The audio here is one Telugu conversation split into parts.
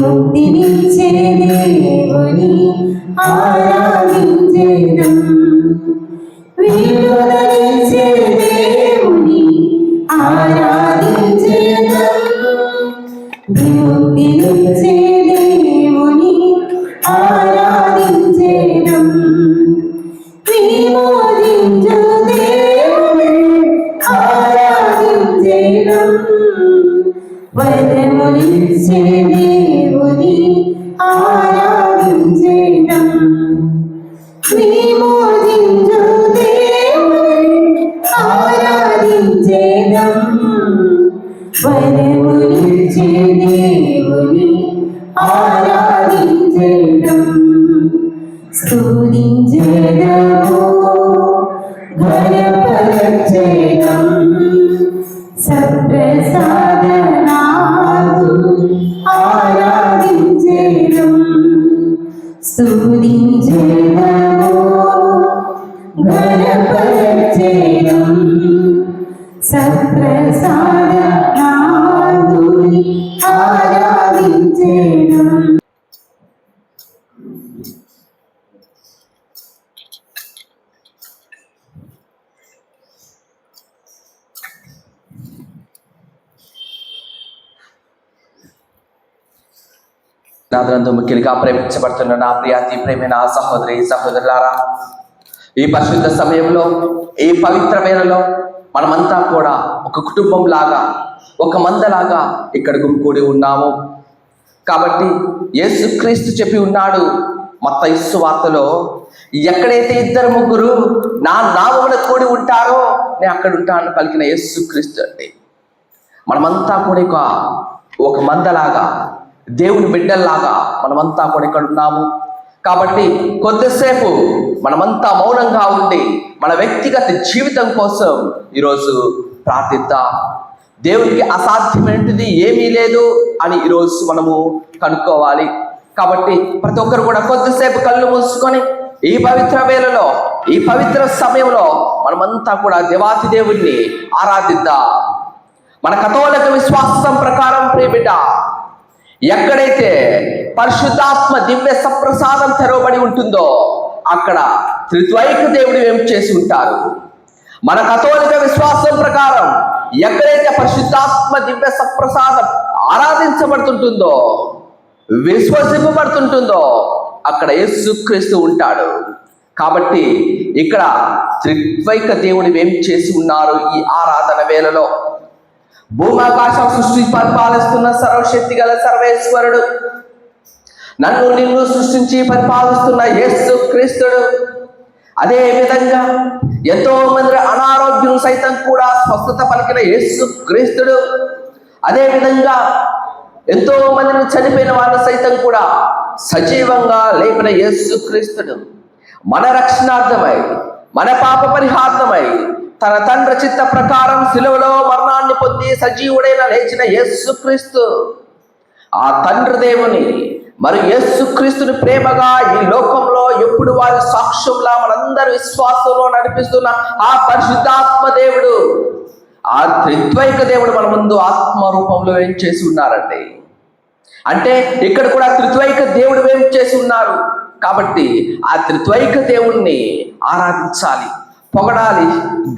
മുക്തി നിശ്ചേ ദേവനി ആരാധി విమోచించు దేవుని నాదంతో ముఖ్యంగా ప్రేమించబడుతున్న నా ప్రియాతి ప్రేమైన సహోదరి సహోదరులారా ఈ పరిశుద్ధ సమయంలో ఈ పవిత్ర మనమంతా కూడా ఒక కుటుంబం లాగా ఒక మందలాగా ఇక్కడ గుమికూడి ఉన్నాము. కాబట్టి యేసుక్రీస్తు చెప్పి ఉన్నాడు మత్త ఇస్సు వార్తలో ఎక్కడైతే ఇద్దరు ముగ్గురు నా నామమున కూడి ఉంటారో నేను అక్కడ ఉంటాను పలికిన యేసుక్రీస్తు అంటే మనమంతా కూడా ఒక మందలాగా దేవుని బిడ్డల్లాగా మనమంతా కూడా ఇక్కడ ఉన్నాము. కాబట్టి కొద్దిసేపు మనమంతా మౌనంగా ఉండి మన వ్యక్తిగత జీవితం కోసం ఈరోజు ప్రార్థిద్దాం. దేవునికి అసాధ్యమైనది ఏమీ లేదు అని ఈరోజు మనము కనుక్కోవాలి. కాబట్టి ప్రతి ఒక్కరు కూడా కొద్దిసేపు కళ్ళు మూసుకొని ఈ పవిత్ర వేళలో ఈ పవిత్ర సమయంలో మనమంతా కూడా దేవాతి దేవుణ్ణి ఆరాధిద్దాం. మన కథోలక విశ్వాసం ప్రకారం ప్రియబిడ్డ ఎక్కడైతే పరిశుద్ధాత్మ దివ్య సప్రసాదం తెరవబడి ఉంటుందో అక్కడ త్రిద్వైక దేవుడు ఏం చేసి ఉంటారు మన కథోలిక విశ్వాసం ప్రకారం ఎక్కడైతే పరిశుద్ధాత్మ దివ్య సప్రసాదం ఆరాధించబడుతుంటుందో విశ్వసింపబడుతుంటుందో అక్కడ యేసుక్రీస్తు ఉంటాడు. కాబట్టి ఇక్కడ త్రిద్వైక దేవుడు ఏం చేసి ఉన్నారు ఈ ఆరాధన వేళలో? భూమాకాశం సృష్టి పరిపాలిస్తున్న సర్వశక్తి గల సర్వేశ్వరుడు. నన్ను నిన్ను సృష్టించి పరిపాలిస్తున్న యేసు క్రీస్తుడు. అదే విధంగా ఎంతో మంది అనారోగ్యం సైతం కూడా స్వస్థత పలికిన యేసు క్రీస్తుడు. అదే విధంగా ఎంతో మందిని చనిపోయిన వాళ్ళు సైతం కూడా సజీవంగా లేపిన యేసు క్రీస్తుడు. మన రక్షణార్థమై మన పాప పరిహార్థమై తన తండ్రి చిత్త ప్రకారం సిలువలో మరణాన్ని పొంది సజీవుడైన లేచిన యేసుక్రీస్తు. ఆ తండ్రి దేవుని మరి యేసుక్రీస్తుని ప్రేమగా ఈ లోకంలో ఎప్పుడు వారి సాక్ష్యంలా మనందరి విశ్వాసంలో నడిపిస్తున్న ఆ పరిశుద్ధాత్మ దేవుడు ఆ త్రిద్వైక దేవుడు మన ముందు ఆత్మ రూపంలో ఏం చేసి ఉన్నారండి అంటే ఇక్కడ కూడా త్రిద్వైక దేవుడు ఏం చేసి ఉన్నారు? కాబట్టి ఆ త్రిద్వైక దేవుణ్ణి ఆరాధించాలి. పొగడాలి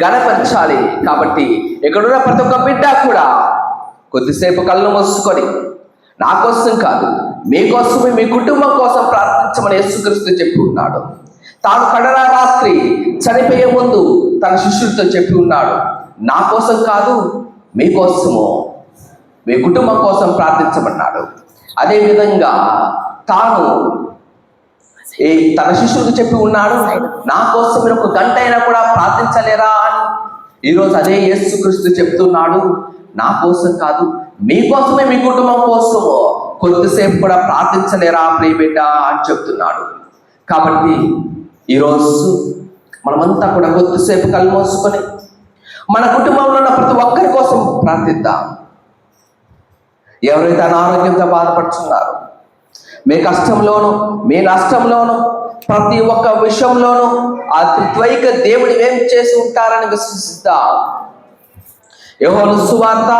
గణపరచాలి కాబట్టి ఇక్కడున్న ప్రతి ఒక్క బిడ్డ కూడా కొద్దిసేపు కళ్ళు మూసుకొని నా కోసం కాదు మీకోసమే మీ కుటుంబం కోసం ప్రార్థించమని యేసుక్రీస్తు చెప్పి ఉన్నాడు. తాను కడరా రాత్రి చనిపోయే ముందు తన శిష్యులతో చెప్పి ఉన్నాడు నా కోసం కాదు మీకోసము మీ కుటుంబం కోసం ప్రార్థించమన్నాడు. అదేవిధంగా తాను ఈ తన శిష్యులకు చెప్పి ఉన్నాడు నా కోసం మీరు ఒక గంట అయినా కూడా ప్రార్థించలేరా అని. ఈరోజు అదే యేసుక్రీస్తు చెప్తున్నాడు నా కోసం కాదు మీకోసమే మీ కుటుంబం కోసం కొద్దిసేపు కూడా ప్రార్థించలేరా ప్రియబిడ్డ అని చెప్తున్నాడు. కాబట్టి ఈరోజు మనమంతా కూడా కొద్దిసేపు కళ్ళు మన కుటుంబంలో ఉన్న ప్రతి ఒక్కరి కోసం ప్రార్థిద్దాం. ఎవరైతే అనారోగ్యంతో బాధపడుతున్నారు మీ కష్టంలోను మీ నష్టంలోను ప్రతి ఒక్క విషయంలోనూ ఆ దేవుడు ఏం చేసి ఉంటారని విశ్వసిద్దాం. యహోను సువార్త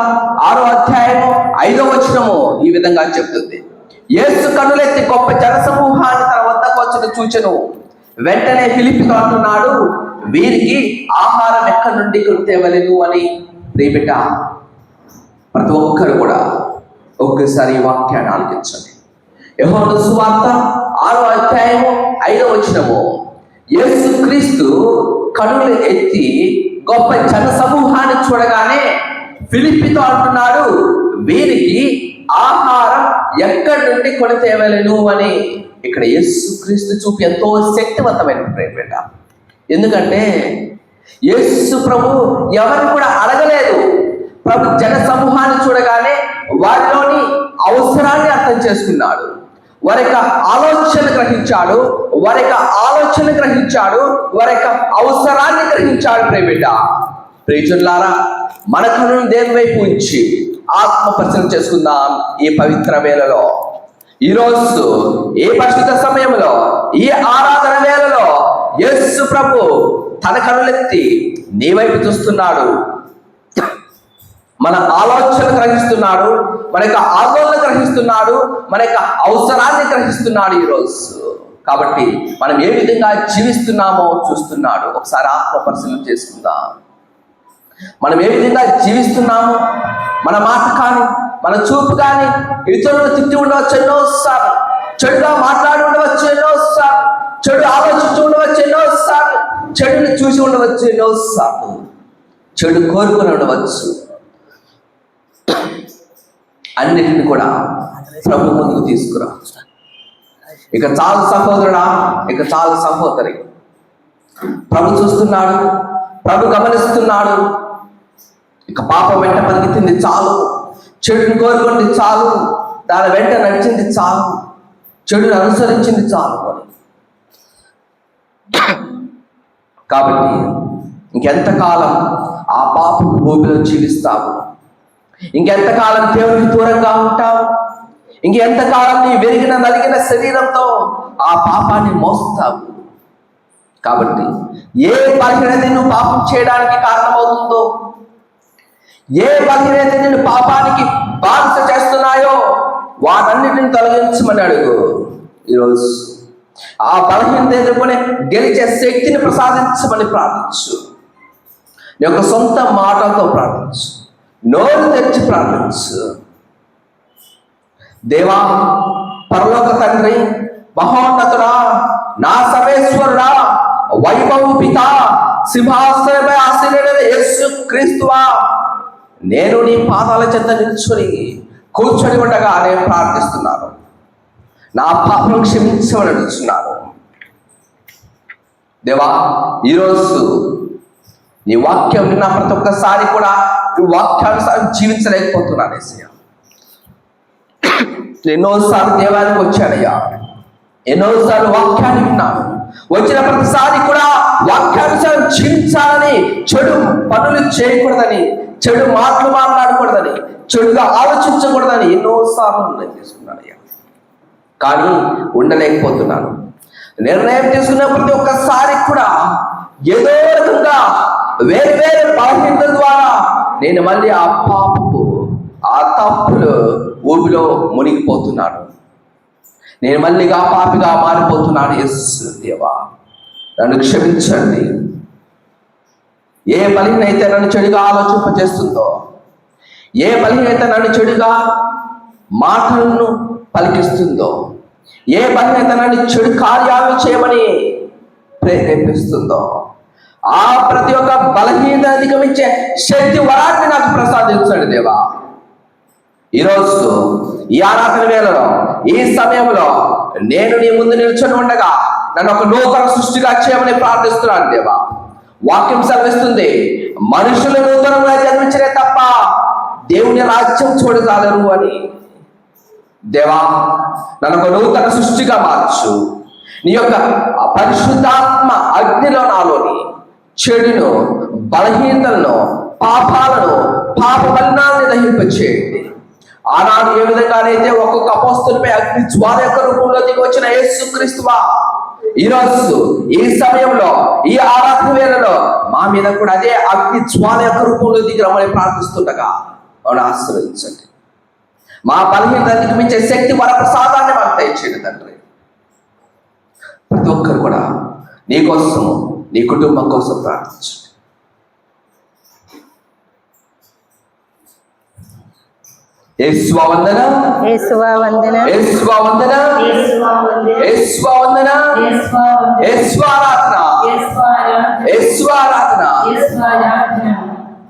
ఆరో అధ్యాయము ఐదో వచనము ఈ విధంగా చెప్తుంది. యేసు కనులెత్తి గొప్ప జనసమూహాన్ని తన వద్దకు వచ్చిన చూచెను. వెంటనే ఫిలిపితో అంటున్నాడు వీరికి ఆహారం ఎక్కడి నుండి తేవలేదు అని ప్రియబిడ్డ ప్రతి ఒక్కరు కూడా ఒక్కసారి వాక్యాన్ని ఆలోచించండి యెహోవా సువార్త ఆరో అధ్యాయము ఐదో వచ్చినము యేసు క్రీస్తు కనులు ఎత్తి గొప్ప జన సమూహాన్ని చూడగానే ఫిలిపితో అంటున్నాడు వీరికి ఆహారం ఎక్కడి నుండి కొని తేవలేను అని. ఇక్కడ యేసు క్రీస్తు చూపు ఎంతో శక్తివంతమైన ప్రేమ ఎందుకంటే యేసు ప్రభు ఎవరు కూడా అడగలేదు. ప్రభు జన సమూహాన్ని చూడగానే వారిలోని అవసరాన్ని అర్థం చేసుకున్నాడు. వారి యొక్క ఆలోచన గ్రహించాడు వారి యొక్క ఆలోచన గ్రహించాడు వారి యొక్క అవసరాన్ని గ్రహించాడు ప్రేమిట? ప్రేచులారా మన కనులను దేని వైపు ఉంచి ఆత్మ పరిశీలన చేసుకుందాం ఈ పవిత్ర వేళలో. ఈరోజు ఈ పరిశుద్ధ సమయంలో ఈ ఆరాధన వేళలో యేసు ప్రభు తన కనులెత్తి నీ వైపు చూస్తున్నాడు. మన ఆలోచన గ్రహిస్తున్నాడు మన యొక్క ఆందోళన గ్రహిస్తున్నాడు మన యొక్క అవసరాన్ని గ్రహిస్తున్నాడు ఈరోజు. కాబట్టి మనం ఏ విధంగా జీవిస్తున్నామో చూస్తున్నాడు. ఒకసారి ఆత్మ పరిశీలన చేసుకుందాం. మనం ఏ విధంగా జీవిస్తున్నామో? మన మాట కానీ మన చూపు కానీ ఇతరులను తిట్టి ఉండవచ్చు ఎన్నోసార్లు. చెడుగా మాట్లాడి ఉండవచ్చు ఎన్నోసార్లు. చెడు ఆలోచించి ఉండవచ్చు ఎన్నోసార్లు. చెడుని చూసి ఉండవచ్చు ఎన్నోసార్లు. చెడు కోరుకుని ఉండవచ్చు. అన్నిటిని కూడా ప్రభు ముందుకు తీసుకురా. ఇక చాలు సహోదరుడా ఇక చాలు సహోదరి. ప్రభు చూస్తున్నాడు ప్రభు గమనిస్తున్నాడు. ఇక పాపం వెంట పరిగెత్తింది చాలు. చెడుని కోరుకుంది చాలు. దాని వెంట నడిచింది చాలు. చెడుని అనుసరించింది చాలు అని కాబట్టి ఇంకెంతకాలం ఆ పాప భూమిలో జీవిస్తావు? ఇంకెంతకాలం దేవునికి దూరంగా ఉంటావు? ఇంకెంతకాలం నీ వెరిగిన నలిగిన శరీరంతో ఆ పాపాన్ని మోస్తావు? కాబట్టి ఏ బలహీనత నువ్వు పాపం చేయడానికి కారణమవుతుందో ఏ బలహీనత నిన్ను పాపానికి బాధ్యత చేస్తున్నాయో వాటన్నిటిని తొలగించమని అడుగు. ఈరోజు ఆ బలహీనత ఎదుర్కొనే గెలిచే శక్తిని ప్రసాదించమని ప్రార్థించు. నీ యొక్క సొంత మాటలతో ప్రార్థించు. నోరు తెచ్చి ప్రార్థించు. దేవా పరలోక తండ్రి మహోన్నతుడా నా సమేశ్వరుడా వైభవ పిత సింహాసనపై ఆశీర్వైన యేసు క్రీస్తువా నేను నీ పాదాల చెంత నిల్చుని కూర్చొని ఉండగా నేను ప్రార్థిస్తున్నాను. నా పాపం క్షమించమని అడుగుతున్నాను. దేవా ఈరోజు నీ వాక్యం విన్న ప్రతి ఒక్కసారి కూడా వాక్యానుసారం జీవించలేకపోతున్నాను ఏసయ్య ఎన్నోసార్లు దేవానికి వచ్చానయ్యా. ఎన్నోసార్లు వాక్యాన్ని విన్నాను. వచ్చిన ప్రతిసారి కూడా వాక్యానుసారం జీవించాలని చెడు పనులు చేయకూడదని చెడు మాటలు మాట్లాడకూడదని చెడుగా ఆలోచించకూడదని ఎన్నోసార్లు నిర్ణయం తీసుకున్నానయ్యా. కానీ ఉండలేకపోతున్నాను. నిర్ణయం తీసుకున్న ప్రతి ఒక్కసారి కూడా ఏదో రకంగా వేర్వేరు వేరు బలహీనత ద్వారా నేను మళ్ళీ ఆ పాపపు ఆ తప్పులు ఊబిలో మునిగిపోతున్నాను నేను మళ్ళీగా పాపిగా మారిపోతున్నాను ఎస్ దేవా. నన్ను క్షమించండి. ఏ బలహీనైతే నన్ను చెడుగా ఆలోచింపజేస్తుందో ఏ బలహీనత నన్ను చెడుగా మాటలను పలికిస్తుందో ఏ బలహీనత నన్ను చెడు కార్యాలు చేయమని ప్రేరేపిస్తుందో ఆ ప్రతి ఒక్క బలహీనత అధిగమించే శక్తి వరాన్ని నాకు ప్రసాదించాడు దేవా. ఈరోజు ఈ ఆరాధన వేళలో ఈ సమయంలో నేను నీ ముందు నిల్చొని ఉండగా నన్ను ఒక నూతన సృష్టిగా చేయమని ప్రార్థిస్తున్నాను దేవా. వాక్యం సెలవిస్తుంది మనుషులు నూతనంగా జన్మించలే తప్ప దేవుని రాజ్యం చూడగలరు అని. దేవా నన్ను ఒక నూతన సృష్టిగా మార్చు. నీ యొక్క పరిశుద్ధాత్మ అగ్నిలో నాలోని చెడును బలహీనతలను పాపాలను పాప మలినాన్ని దహింపచేయండి. ఆనాడు ఏ విధంగానైతే ఒక్కొక్క అపోస్తులపై అగ్ని జ్వాల యొక్క రూపంలో దిగి వచ్చిన యేసుక్రీస్తువా ఈరోజు ఈ సమయంలో ఈ ఆరాధన వేళలో మా మీద కూడా అదే అగ్ని జ్వాల యొక్క రూపంలో దిగి రమ్మని ప్రార్థిస్తుండగా అవును ఆశ్రయించండి మా బలహీనతకి మించే శక్తి వరప్రసాదాన్ని మాకు దయచేయండి తండ్రి. ప్రతి ఒక్కరు కూడా నీకోసము నీ కుటుంబం కోసం వందన. వందన. వందన. వందన. ఆరాధన.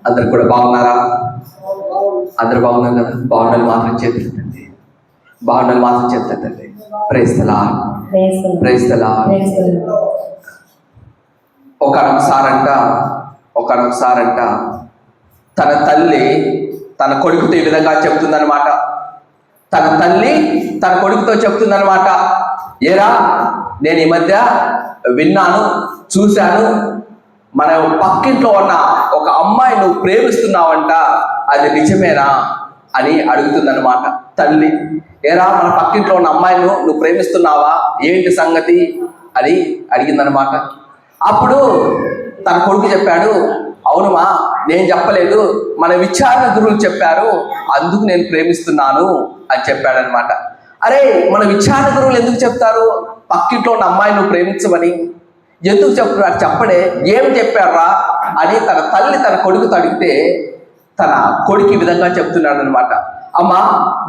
అందరు కూడా బాగున్నారా? అందరు బాగున్నారు కదా? బాగుండాలి మాత్రం చేతులండి బాగుండాలి మాత్రం చేతులండి ప్రైస్తలా. ప్రైస్తలా. ఒకనొకసారంట ఒకనొకసారంట తన తల్లి తన కొడుకుతో ఈ విధంగా చెప్తుందనమాట తన తల్లి తన కొడుకుతో చెప్తుందనమాట ఏరా నేను ఈ మధ్య విన్నాను చూశాను. మన పక్కింట్లో ఉన్న ఒక అమ్మాయి నువ్వు ప్రేమిస్తున్నావంట అది నిజమేనా అని అడుగుతుందనమాట తల్లి. ఏరా మన పక్కింట్లో ఉన్న అమ్మాయిను నువ్వు ప్రేమిస్తున్నావా? ఏంటి సంగతి? అని అడిగిందనమాట అప్పుడు తన కొడుకు చెప్పాడు అవునుమా నేను చెప్పలేదు. మన విచారణ గురువులు చెప్పారు. అందుకు నేను ప్రేమిస్తున్నాను అని చెప్పాడనమాట. అరే మన విచారణ గురువులు ఎందుకు చెప్తారు? పక్కింట్లో ఉన్న అమ్మాయి నువ్వు ప్రేమించమని. ఎందుకు చెప్తున్నారు? చెప్పడే. ఏం చెప్పారా అని తన తల్లి తన కొడుకుతో అడిగితే తన కొడుకు ఈ విధంగా చెప్తున్నాడు అనమాట అమ్మా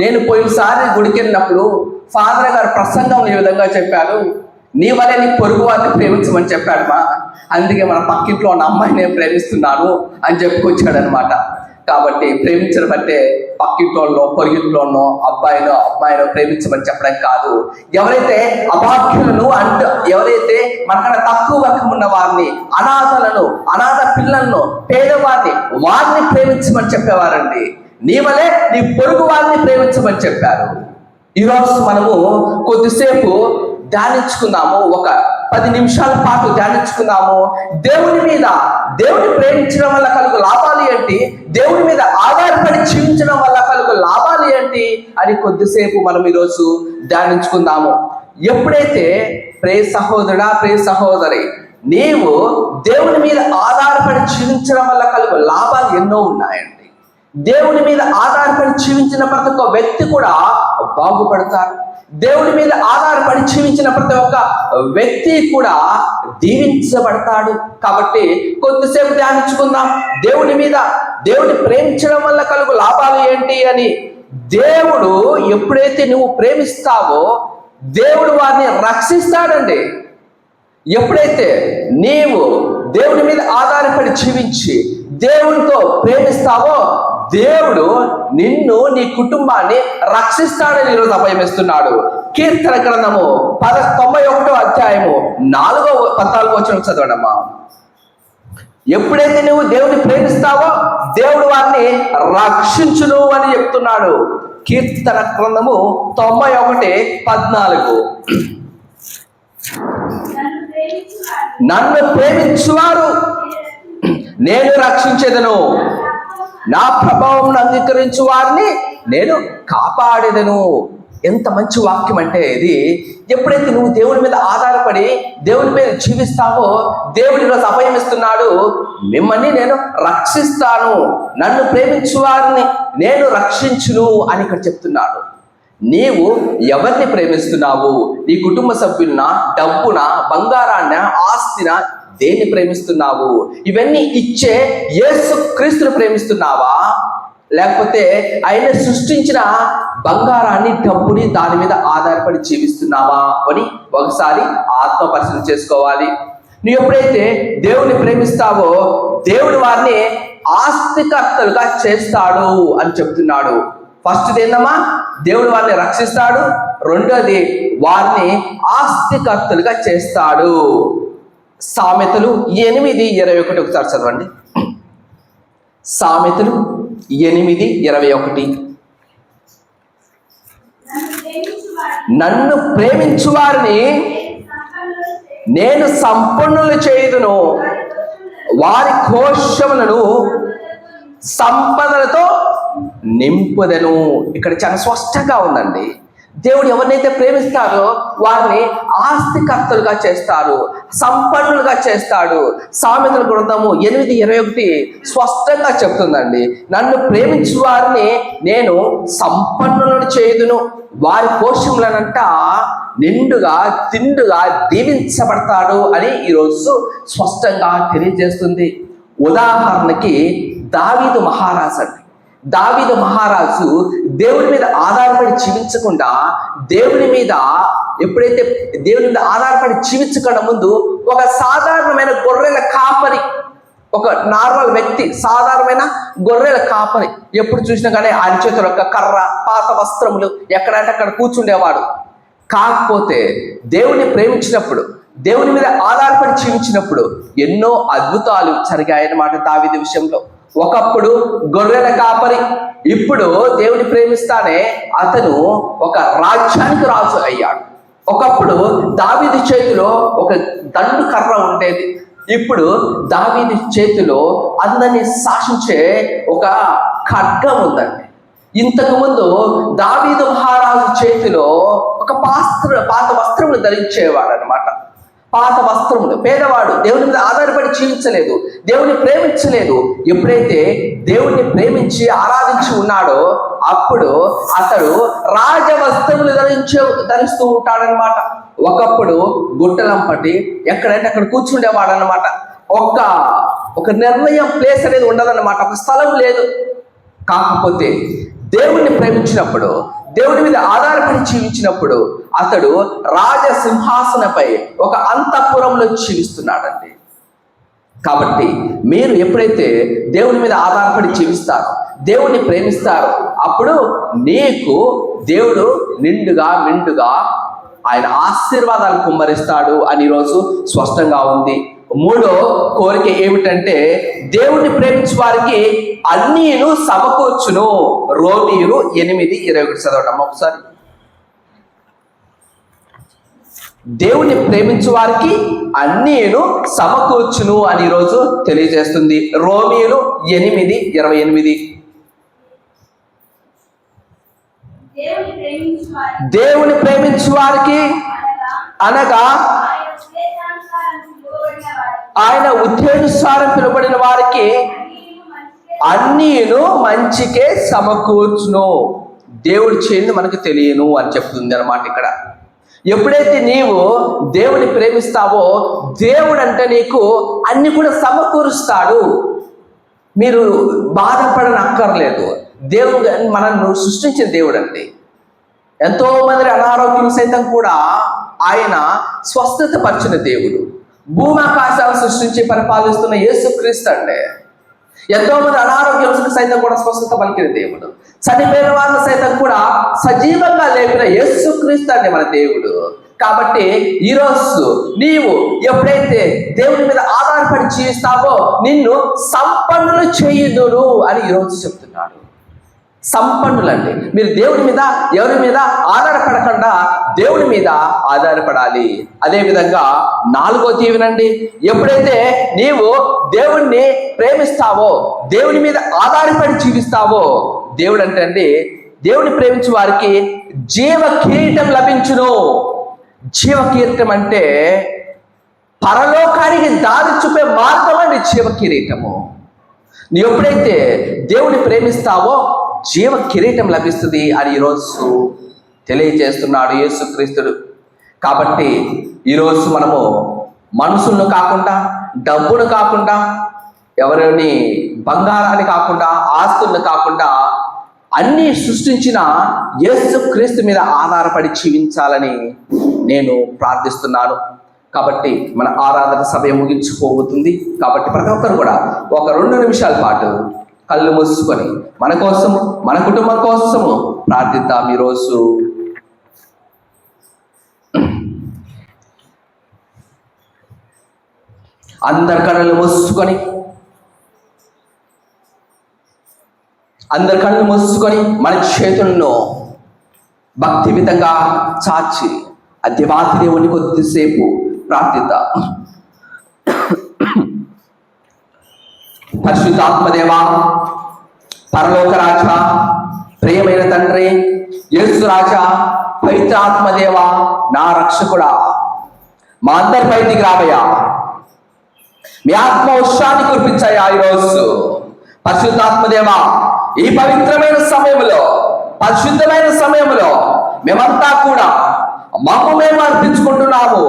నేను పోయినసారి గుడికి వెళ్ళినప్పుడు ఫాదర్ గారు ప్రసంగం ఈ విధంగా చెప్పారు. నీ వల్లే నీ పొరుగు వారిని ప్రేమించమని చెప్పాడు మా. అందుకే మన పక్కింట్లో ఉన్న అమ్మాయిని నేను ప్రేమిస్తున్నాను అని చెప్పుకొచ్చాడు అనమాట కాబట్టి ప్రేమించడం అంటే పక్కింటోళ్ళనో పొరుగింట్లోనో అబ్బాయినో అమ్మాయినో ప్రేమించమని చెప్పడం కాదు. ఎవరైతే అభాగ్యులను అంట ఎవరైతే మనకన్నా తక్కువ వర్గం ఉన్న వారిని అనాథలను అనాథ పిల్లలను పేదవారిని వారిని ప్రేమించమని చెప్పేవారండి. నీ వలే నీ పొరుగు వారిని ప్రేమించమని చెప్పారు. ఈరోజు మనము కొద్దిసేపు ధ్యానించుకుందాము. ఒక పది నిమిషాల పాటు ధ్యానించుకుందాము. దేవుని మీద దేవుని ప్రేమించడం వల్ల కలుగు లాభాలు ఏంటి? దేవుని మీద ఆధారపడి జీవించడం వల్ల కలుగు లాభాలు ఏంటి? అని కొద్దిసేపు మనం ఈరోజు ధ్యానించుకుందాము. ఎప్పుడైతే ప్రే సహోదరుడా ప్రే సహోదరి నీవు దేవుని మీద ఆధారపడి జీవించడం వల్ల కలుగు లాభాలు ఎన్నో ఉన్నాయండి. దేవుని మీద ఆధారపడి జీవించిన ప్రతి ఒక్క వ్యక్తి కూడా బాగుపడతారు. దేవుని మీద ఆధారపడి జీవించిన ప్రతి ఒక్క వ్యక్తి కూడా దీవించబడతాడు. కాబట్టి కొద్దిసేపు ధ్యానించుకుందాం. దేవుని మీద దేవుని ప్రేమించడం వల్ల కలుగు లాభాలు ఏంటి అని. దేవుడు ఎప్పుడైతే నువ్వు ప్రేమిస్తావో దేవుడు వారిని రక్షిస్తాడండి. ఎప్పుడైతే నీవు దేవుని మీద ఆధారపడి జీవించి దేవునితో ప్రేమిస్తావో దేవుడు నిన్ను నీ కుటుంబాన్ని రక్షిస్తాడని ఈరోజు అభయమిస్తున్నాడు కీర్తన గ్రంథము పద తొంభై ఒకటో అధ్యాయము నాలుగో పద్నాలుగో వచ్చిన చదవడమ్మా. ఎప్పుడైతే నువ్వు దేవుని ప్రేమిస్తావో దేవుడు వారిని రక్షించును అని చెప్తున్నాడు. కీర్తన గ్రంథము తొంభై ఒకటి పద్నాలుగు. నన్ను ప్రేమించువారు. నేను రక్షించేదను. నా ప్రభావం అంగీకరించు వారిని నేను కాపాడేదను. ఎంత మంచి వాక్యం అంటే ఇది. ఎప్పుడైతే నువ్వు దేవుని మీద ఆధారపడి దేవుని మీద జీవిస్తావో దేవుడి ఈరోజు అభయం ఇస్తున్నాడు మిమ్మల్ని నేను రక్షిస్తాను. నన్ను ప్రేమించు వారిని నేను రక్షించును అని ఇక్కడ చెప్తున్నాడు. నీవు ఎవరిని ప్రేమిస్తున్నావు? నీ కుటుంబ సభ్యులన డబ్బున బంగారాన్న ఆస్తిన దేన్ని ప్రేమిస్తున్నావు? ఇవన్నీ ఇచ్చే యేసు క్రీస్తును ప్రేమిస్తున్నావా? లేకపోతే ఆయన సృష్టించిన బంగారాన్ని డబ్బుని దాని మీద ఆధారపడి జీవిస్తున్నావా అని ఒకసారి ఆత్మ పరిశీలన చేసుకోవాలి. నువ్వు ఎప్పుడైతే దేవుని ప్రేమిస్తావో దేవుడు వారిని ఆస్తికర్తలుగా చేస్తాడు అని చెప్తున్నాడు. ఫస్ట్ ఏందమ్మా? దేవుడు వారిని రక్షిస్తాడు. రెండోది వారిని ఆస్తికర్తలుగా చేస్తాడు. సామెతలు ఎనిమిది ఇరవై ఒకటి ఒకసారి చదవండి. సామెతలు ఎనిమిది ఇరవై ఒకటి. నన్ను ప్రేమించు వారిని నేను సంపన్నులు చేయుదును. వారి కోశములను సంపదలతో నింపుదను. ఇక్కడ చాలా స్పష్టంగా ఉందండి. దేవుడు ఎవరినైతే ప్రేమిస్తారో వారిని ఆస్తికర్తలుగా చేస్తారు సంపన్నులుగా చేస్తాడు. సామెతల గ్రంథము ఎనిమిది ఇరవై ఒకటి స్పష్టంగా చెప్తుందండి. నన్ను ప్రేమించు వారిని నేను సంపన్నులను చేయుదును. వారి పోషములనంట నిండుగా తిండుగా దీవించబడతాడు అని ఈరోజు స్పష్టంగా తెలియజేస్తుంది. ఉదాహరణకి దావీదు మహారాజు అండి దావిద మహారాజు దేవుని మీద ఆధారపడి జీవించకుండా దేవుని మీద ఎప్పుడైతే దేవుని మీద ఆధారపడి జీవించకుండా ముందు ఒక సాధారణమైన గొర్రెల కాపరి ఒక నార్మల్ వ్యక్తి సాధారణమైన గొర్రెల కాపరి ఎప్పుడు చూసినా కానీ ఆయన చేతులు ఒక కర్ర పాత వస్త్రములు ఎక్కడంటే అక్కడ కూర్చుండేవాడు. కాకపోతే దేవుని ప్రేమించినప్పుడు దేవుని మీద ఆధారపడి జీవించినప్పుడు ఎన్నో అద్భుతాలు జరిగాయన్నమాట దావిది విషయంలో. ఒకప్పుడు గొర్రెల కాపరి. ఇప్పుడు దేవుని ప్రేమిస్తానే అతను ఒక రాజ్యానికి రాజు అయ్యాడు. ఒకప్పుడు దావీది చేతిలో ఒక దండు కర్ర ఉండేది. ఇప్పుడు దావీది చేతిలో అందరిని శాసించే ఒక ఖడ్గం ఉందండి. ఇంతకు ముందు దావీదు మహారాజు చేతిలో ఒక పాత్ర పాత వస్త్రములు ధరించేవాడు అనమాట పాత వస్త్రములు. పేదవాడు దేవుని మీద ఆధారపడి జీవించలేదు. దేవుని ప్రేమించలేదు. ఎప్పుడైతే దేవుణ్ణి ప్రేమించి ఆరాధించి ఉన్నాడో అప్పుడు అతడు రాజ వస్త్రములు ధరించే ధరిస్తూ ఉంటాడనమాట ఒకప్పుడు గుట్టలంపటి ఎక్కడంటే అక్కడ కూర్చుండేవాడు అనమాట ఒక ఒక నిర్ణయం ప్లేస్ అనేది ఉండదన్నమాట. ఒక స్థలం లేదు. కాకపోతే దేవుణ్ణి ప్రేమించినప్పుడు దేవుడి మీద ఆధారపడి జీవించినప్పుడు అతడు రాజసింహాసనపై ఒక అంతఃపురంలో జీవిస్తున్నాడండి. కాబట్టి మీరు ఎప్పుడైతే దేవుని మీద ఆధారపడి జీవిస్తారో దేవుణ్ణి ప్రేమిస్తారో అప్పుడు నీకు దేవుడు నిండుగా మిండుగా ఆయన ఆశీర్వాదాలు కుమ్మరిస్తాడు అని ఈరోజు స్పష్టంగా ఉంది. మూడో కోరిక ఏమిటంటే దేవుణ్ణి ప్రేమించే వారికి అన్నీను సమకూర్చును. రోమీయులు ఎనిమిది ఇరవై ఒకటి చదవటం. ఒకసారి దేవుణ్ణి ప్రేమించు వారికి అన్నీను సమకూర్చును అని ఈరోజు తెలియజేస్తుంది. రోమియోలు ఎనిమిది ఇరవై ఎనిమిది. దేవుని ప్రేమించు వారి దేవుని ప్రేమించు వారికి అనగా ఆయన ఉద్దేశానుసారం పిలువబడిన వారికి అన్నీను మంచికే సమకూర్చును. దేవుడి చేయండి మనకు తెలియను అని చెప్తుంది అనమాట ఇక్కడ. ఎప్పుడైతే నీవు దేవుని ప్రేమిస్తావో దేవుడు అంటే నీకు అన్ని కూడా సమకూరుస్తాడు. మీరు బాధపడని అక్కర్లేదు దేవుడు మనల్ని సృష్టించిన దేవుడు అండి ఎంతో మంది అనారోగ్యం సైతం కూడా ఆయన స్వస్థత పరిచిన దేవుడు. భూమాకాశాలు సృష్టించి పరిపాలిస్తున్న యేసుక్రీస్తు అండి. ఎంతో మంది అనారోగ్యం సైతం కూడా స్వస్థత పలికిన దేవుడు. చనిపోయిన వాళ్ళ సైతం కూడా సజీవంగా లేపిన యేసుక్రీస్తు అండి మన దేవుడు. కాబట్టి ఈరోజు నీవు ఎప్పుడైతే దేవుడి మీద ఆధారపడి జీవిస్తావో నిన్ను సంపన్నులు చేయుదురు అని ఈరోజు చెప్తున్నాడు. సంపన్నులండి. మీరు దేవుడి మీద ఎవరి మీద ఆధారపడకుండా దేవుడి మీద ఆధారపడాలి. అదే విధంగా నాలుగో దీవెనండి ఎప్పుడైతే నీవు దేవుణ్ణి ప్రేమిస్తావో దేవుని మీద ఆధారపడి జీవిస్తావో దేవుడు అంటే అండి దేవుని ప్రేమించే వారికి జీవ కిరీటం లభించును. జీవ కిరీటం అంటే పరలోకానికి దారి చూపే మార్గం అండి జీవ కిరీటము నువ్వు ఎప్పుడైతే దేవుని ప్రేమిస్తావో జీవ కిరీటం లభిస్తుంది అని ఈరోజు తెలియజేస్తున్నాడు యేసుక్రీస్తుడు. కాబట్టి ఈరోజు మనము మనుషులను కాకుండా డబ్బును కాకుండా ఎవరిని బంగారాన్ని కాకుండా ఆస్తులను కాకుండా అన్నీ సృష్టించిన యేసు క్రీస్తు మీద ఆధారపడి జీవించాలని నేను ప్రార్థిస్తున్నాను. కాబట్టి మన ఆరాధన సమయం ముగించుకోబోతుంది కాబట్టి ప్రతి ఒక్కరు కూడా ఒక రెండు నిమిషాల పాటు కళ్ళు మూసుకొని మన కోసము మన కుటుంబం కోసము ప్రార్థిద్దాం ఈరోజు. అందరి కళ్ళు మూసుకొని అందరి కళ్ళు మూసుకొని మన చేతులను భక్తి విధంగా చాచి అధ్యవాతి దేవుని కొద్దిసేపు ప్రార్థిద్దాం. పరిశుద్ధాత్మదేవ పరలోక రాజా ప్రియమైన తండ్రి యేసు రాజా పవిత్రాత్మదేవ నా రక్షకుడా. మా అందరి దిగి రావయ్యా. మీ ఆత్మ ఉత్సాహాన్ని కురిపించాయా ఈరోజు. పరిశుద్ధాత్మదేవ ఈ పవిత్రమైన సమయంలో పరిశుద్ధమైన సమయంలో మేమంతా కూడా మమ్మ మేము అర్పించుకుంటున్నాము.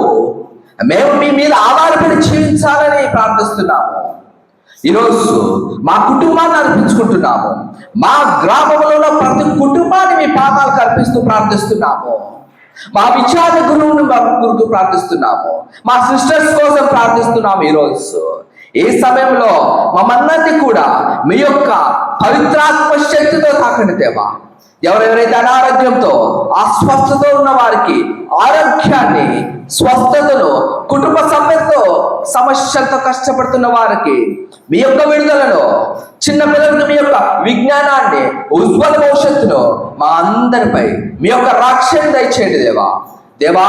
మేము మీ మీద ఆధారపడి జీవించాలని ప్రార్థిస్తున్నాము. ఈరోజు మా కుటుంబాన్ని అర్పించుకుంటున్నాము. మా గ్రామంలో ఉన్న ప్రతి కుటుంబాన్ని మీ పాదాలకు అర్పిస్తూ ప్రార్థిస్తున్నాము. మా విచార గురువుని గురుకు ప్రార్థిస్తున్నాము. మా సిస్టర్స్ కోసం ప్రార్థిస్తున్నాము ఈరోజు. ఈ సమయంలో మమ్మల్ని కూడా మీ యొక్క పవిత్రాత్మ శక్తితో తాకండి దేవా. ఎవరెవరైతే అనారోగ్యంతో అస్వస్థతో ఉన్న వారికి ఆరోగ్యాన్ని స్వస్థతను కుటుంబ సభ్యులతో సమస్యలతో కష్టపడుతున్న వారికి మీ యొక్క విడుదలను చిన్న పిల్లలకు మీ యొక్క విజ్ఞానాన్ని ఉజ్వల భవిష్యత్తును మా అందరిపై మీ యొక్క రక్షణ దయచేయండి దేవా. దేవా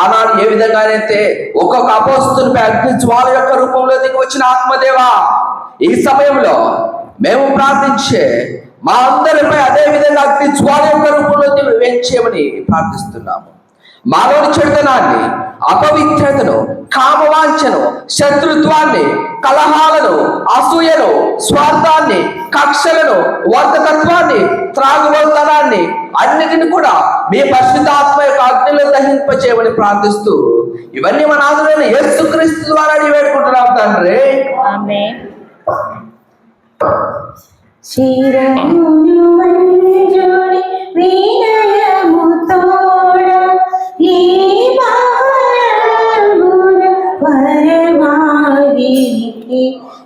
ఆనాడు ఏ విధంగానైతే ఒక్కొక్క అపోస్తునిపై అగ్ని జ్వాల యొక్క రూపంలో దిగి వచ్చిన ఆత్మదేవా ఈ సమయంలో మేము ప్రార్థించే మా అందరిపై అదే విధంగా అగ్ని జ్వాల యొక్క రూపంలో దిగి వేయించేయమని ప్రార్థిస్తున్నాము. మాలోని చెడుతనాన్ని అపవిత్రతను కామవాంఛను శత్రుత్వాన్ని కలహాలను అసూయను స్వార్థాన్ని కక్షలను వర్తకత్వాన్ని త్రాగుబోతనాన్ని అన్నిటిని కూడా మీ పరిశుద్ధాత్మ యొక్క అగ్నిలో దహింపచేయమని ప్రార్థిస్తూ ఇవన్నీ మన ఆదురైన యేసుక్రీస్తు ద్వారా వేడుకుంటున్నాం తండ్రి. ఆమేన్.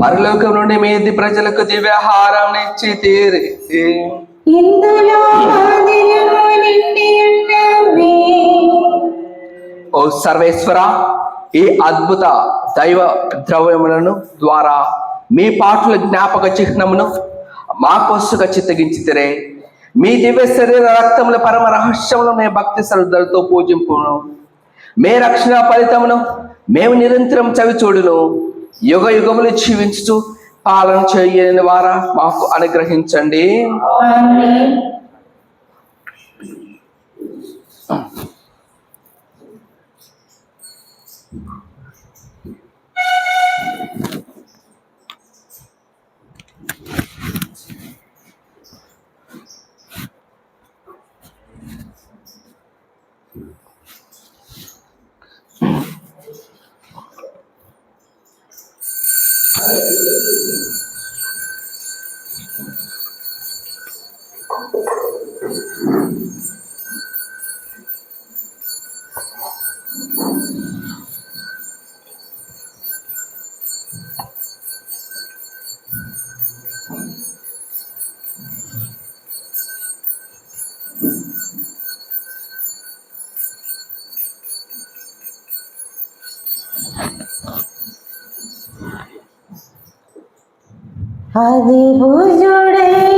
పరలోకం నుండి మీది ప్రజలకు దివ్యాహారం ఇచ్చి తీరి. ఓ సర్వేశ్వర ఈ అద్భుత దైవ ద్రవ్యములను ద్వారా మీ పాటల జ్ఞాపక చిహ్నమును మా కోసుగా చిత్తగించితిరే మీ దివ్య శరీర రక్తముల పరమ రహస్యములు భక్తి శ్రద్ధలతో పూజింపును. మే రక్షణ ఫలితమును మేము నిరంతరం చవి చూడును యుగ యుగములు జీవించుచు పాలన చేయని వారా మాకు అనుగ్రహించండి. అది భుజుడే